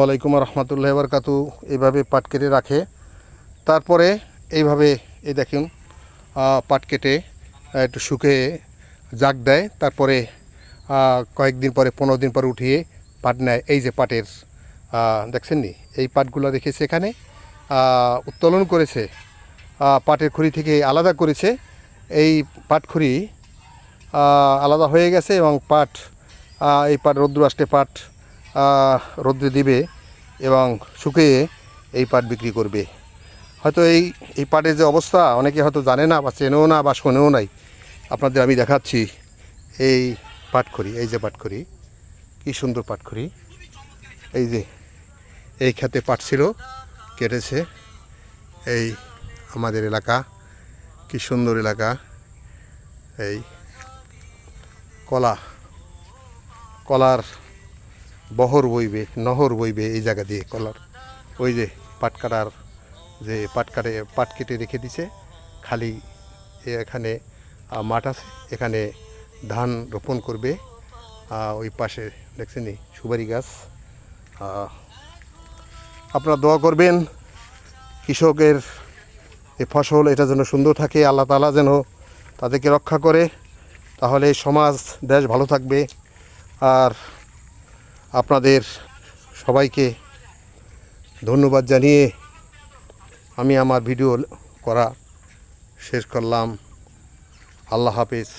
ওয়ালাইকুম রহমতুল্লাহ বরকাতু। এইভাবে পাট কেটে রাখে। তারপরে এইভাবে এই দেখুন পাট কেটে একটু শুকিয়ে জাগ দেয়। তারপরে কয়েকদিন পরে পনেরো দিন পরে উঠিয়ে পাট নেয়। এই যে পাটের দেখছেন নি? এই পাটগুলো রেখেছে এখানে। উত্তোলন করেছে। পাটের খড়ি থেকে আলাদা করেছে। এই পাটখড়ি আহ, আলাদা হয়ে গেছে এবং পাট এই পাট রৌদ্র আসলে পাট রৌদ্রে দিবে এবং শুকিয়ে এই পাট বিক্রি করবে। হয়তো এই এই পাটের যে অবস্থা, অনেকে হয়তো জানে না বা চেনেও না বা শোনেও নাই। আপনাদের আমি দেখাচ্ছি এই পাটখড়ি এই যে পাটখড়ি কী সুন্দর পাটখড়ি এই যে, এই খেতে পাট ছিল, কেটেছে। এই আমাদের এলাকা, কি সুন্দর এলাকা। এই কলা, কলার বহর বইবে, নহর বইবে এই জায়গা দিয়ে কলার। ওই যে পাট কাটার যে পাট কাটে পাট কেটে রেখে দিছে, খালি এখানে মাঠ আছে, এখানে ধান রোপণ করবে। ওই পাশে দেখছেন সুপারি গাছ। আপনারা দোয়া করবেন, কৃষকের এই ফসল এটা যেন সুন্দর থাকে, আল্লাহ তালা যেন তাদেরকে রক্ষা করে। তাহলে সমাজ, দেশ ভালো থাকবে। আর আপনাদের সবাইকে ধন্যবাদ জানিয়ে আমি আমার ভিডিও করা শেষ করলাম। আল্লাহ হাফিজ।